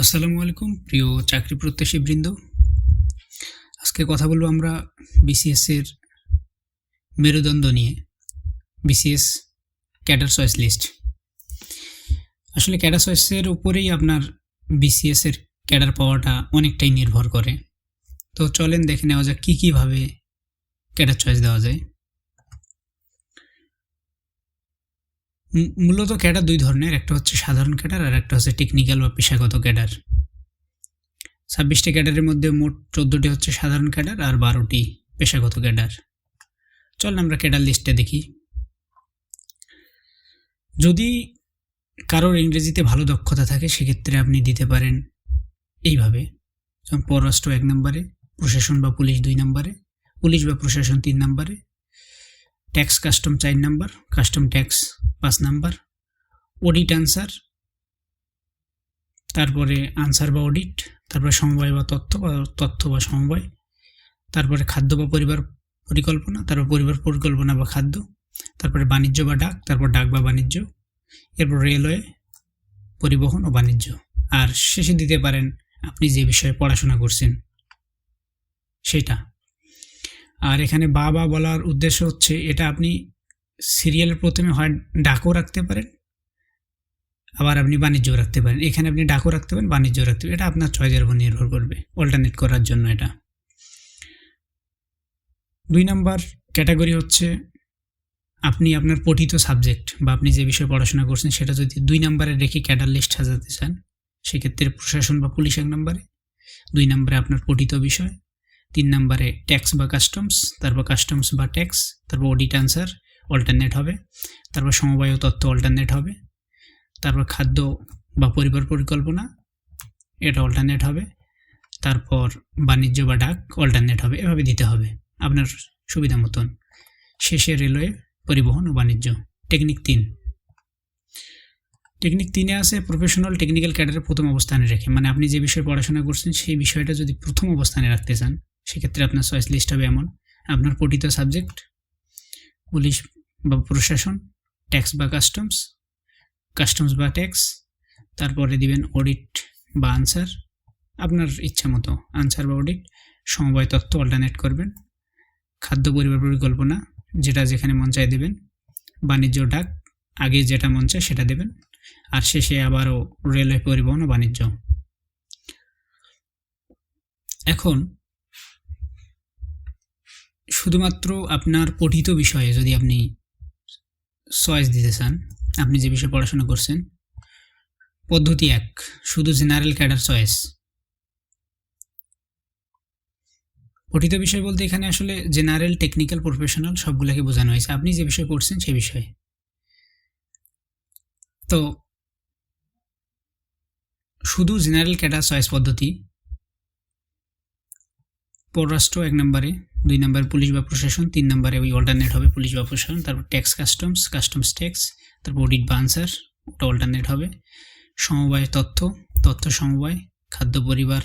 আসসালামু আলাইকুম, প্রিয় চাকরি প্রত্যাশী বৃন্দ। আজকে কথা বলব আমরা বিসিএস এর মেরুদণ্ড নিয়ে বিসিএস ক্যাডার চয়েস লিস্ট আসলে ক্যাডার চয়েসের উপরেই আপনার বিসিএস এর ক্যাডার পাওয়াটা অনেকটাই নির্ভর করে। তো চলেন দেখে নেওয়া যাক কী কীভাবে ক্যাডার চয়েস দেওয়া যায়। মূলত ক্যাডার দুই ধরনের, একটা হচ্ছে সাধারণ ক্যাডার আর একটা হচ্ছে টেকনিক্যাল বা পেশাগত ক্যাডার। ছাব্বিশটি ক্যাডারের মধ্যে মোট চোদ্দোটি হচ্ছে সাধারণ ক্যাডার আর বারোটি পেশাগত ক্যাডার। চল আমরা ক্যাডার লিস্টে দেখি। যদি কারোর ইংরেজিতে ভালো দক্ষতা থাকে, সেক্ষেত্রে আপনি দিতে পারেন এইভাবে। যেমন পররাষ্ট্র এক নম্বরে, প্রশাসন বা পুলিশ দুই নম্বরে, পুলিশ বা প্রশাসন তিন নম্বরে ট্যাক্স কাস্টম চার নাম্বার কাস্টম ট্যাক্স পাঁচ নাম্বার অডিট আনসার তারপরে আনসার বা অডিট তারপরে সমবায় বা তথ্য বা তথ্য বা সমবায়, তারপরে খাদ্য বা পরিবার পরিকল্পনা, তারপর পরিবার পরিকল্পনা বা খাদ্য, তারপরে বাণিজ্য বা ডাক, তারপর ডাক বা বাণিজ্য, এরপর রেলওয়ে, পরিবহন ও বাণিজ্য। আর শেষে দিতে পারেন, আপনি যে বিষয়ে পড়াশোনা করছেন, সেটা। আর এখানে বা বা বলার উদ্দেশ্য হচ্ছে, এটা আপনি সিরিয়ালের প্রথমে হয় ডাকও রাখতে পারেন, আবার আপনি বাণিজ্যও রাখতে পারেন। এখানে আপনি ডাকও রাখতে পারেন বাণিজ্য রাখতে পারেন। এটা আপনার চয়েসের উপর নির্ভর করবে অল্টারনেট করার জন্য এটা। দুই নাম্বার ক্যাটাগরি হচ্ছে, আপনি আপনার পঠিত সাবজেক্ট বা আপনি যে বিষয়ে পড়াশোনা করছেন, সেটা যদি দুই নাম্বারে রেখে ক্যাডার লিস্ট সাজাতে চান, সেক্ষেত্রে প্রশাসন বা পুলিশ এক নম্বরে। দুই নম্বরে আপনার পঠিত বিষয়। তিন নম্বরে ট্যাক্স বা কাস্টমস তারপর কাস্টমস বা ট্যাক্স তারপর অডিট আনসার অল্টারনেট হবে, তারপর সমবায় তথ্য অল্টারনেট হবে, তারপর খাদ্য বা পরিবার পরিকল্পনা, এটা অল্টারনেট হবে, তারপর বাণিজ্য বা ডাক অল্টারনেট হবে, এভাবে দিতে হবে আপনার সুবিধা মতন। শেষে রেলওয়ে, পরিবহন ও বাণিজ্য। টেকনিক তিন। টেকনিক তিনে আছে প্রফেশনাল টেকনিক্যাল ক্যাডারের প্রথম অবস্থানে রেখে মানে আপনি যে বিষয়ে পড়াশোনা করছেন সেই বিষয়টা যদি প্রথম অবস্থানে রাখতে চান সেক্ষেত্রে আপনার চয়েস লিস্ট হবে এমন। আপনার পঠিত সাবজেক্ট পুলিশ বা প্রশাসন ট্যাক্স বা কাস্টমস কাস্টমস বা ট্যাক্স তারপরে দিবেন অডিট বা আনসার আপনার ইচ্ছা মতো আনসার বা অডিট সমবায় তথ্য অল্টারনেট করবেন। খাদ্য পরিবার পরিকল্পনা, যেটা যেখানে মন চায় দেবেন। বাণিজ্য ডাক, আগে যেটা মন চায় সেটা দেবেন। আর শেষে আবারও রেলওয়ে পরিবহন ও বাণিজ্য। এখন শুধুমাত্র আপনার পঠিত বিষয়ে যদি আপনি চয়েস দিতে চান, আপনি যে বিষয়ে পড়াশোনা করছেন, পদ্ধতি এক, শুধু জেনারেল ক্যাডার চয়েস পঠিত বিষয় বলতে এখানে আসলে জেনারেল টেকনিক্যাল প্রফেশনাল সবগুলোকে বোঝানো হয়েছে। আপনি যে বিষয়ে পড়ছেন সে বিষয়ে। তো, শুধু জেনারেল ক্যাডার চয়েস পদ্ধতি। পররাষ্ট্র এক নম্বরে। দুই নম্বরে পুলিশ বা প্রশাসন, তিন নম্বরে ওই অল্টারনেট হবে পুলিশ বা প্রশাসন, তারপর ট্যাক্স কাস্টমস কাস্টমস ট্যাক্স তারপর অডিট বা আনসার ওটা অল্টারনেট হবে। সমবায় তথ্য তথ্য সমবায়, খাদ্য পরিবার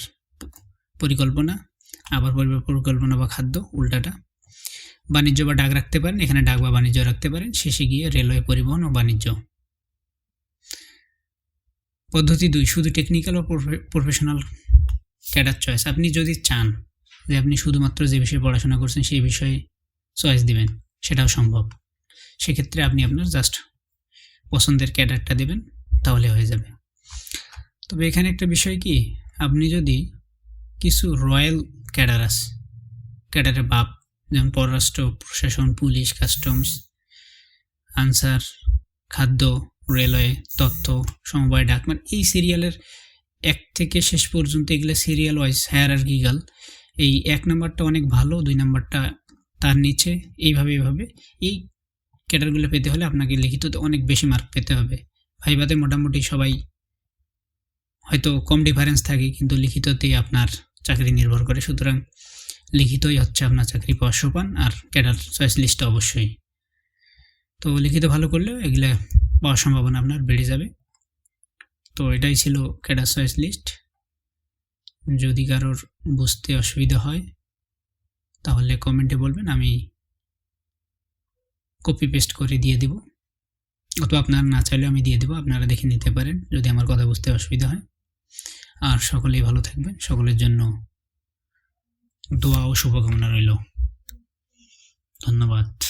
পরিকল্পনা আবার পরিবার পরিকল্পনা বা খাদ্য, উল্টাটা। বাণিজ্য বা ডাক রাখতে পারেন, এখানে ডাক বা বাণিজ্য রাখতে পারেন, শেষে গিয়ে রেলওয়ে পরিবহন ও বাণিজ্য। পদ্ধতি দুই, শুধু টেকনিক্যাল ও প্রফেশনাল ক্যাডার চয়েস আপনি যদি চান যে আপনি শুধুমাত্র যে বিষয়ে পড়াশোনা করছেন সেই বিষয়ে চয়েস দিবেন, সেটাও সম্ভব। সেক্ষেত্রে আপনি আপনার জাস্ট পছন্দের ক্যাডারটা দেবেন, তাহলে হয়ে যাবে। তবে এখানে একটা বিষয় কি, আপনি যদি কিছু রয়্যাল ক্যাডার ক্যাডারের বাপ, যেমন পররাষ্ট্র, প্রশাসন, পুলিশ, কাস্টমস, আনসার, খাদ্য, রেলওয়ে, তথ্য, সমবায় ডাক মানে এই সিরিয়ালের এক থেকে শেষ পর্যন্ত এগুলো সিরিয়াল ওয়াইজ হ্যার আর গিগাল এই এক নাম্বারটা অনেক ভালো, দুই নাম্বারটা তার নিচে, এইভাবে এইভাবে। এই ক্যাডারগুলো পেতে হলে আপনাকে লিখিততে অনেক বেশি মার্ক পেতে হবে। ভাইবাতে মোটামুটি সবাই হয়তো কম ডিফারেন্স থাকে, কিন্তু লিখিততেই আপনার চাকরি নির্ভর করে। সুতরাং লিখিতই হচ্ছে আপনার চাকরি পাওয়ার সোপান, আর ক্যাডার চয়েস লিস্ট অবশ্যই। তো লিখিত ভালো করলেও এগুলো পাওয়ার সম্ভাবনা আপনার বেড়ে যাবে। তো এটাই ছিল ক্যাডার চয়েস লিস্ট। যদি কারোর বুঝতে অসুবিধা হয়, তাহলে কমেন্টে বলবেন, আমি কপি পেস্ট করে দিয়ে দিব। অথবা আপনারা না চাইলে আমি দিয়ে দেবো, আপনারা দেখে নিতে পারেন, যদি আমার কথা বুঝতে অসুবিধা হয়। আর সকলেই ভালো থাকবেন, সকলের জন্য দোয়া ও শুভকামনা রইল। ধন্যবাদ।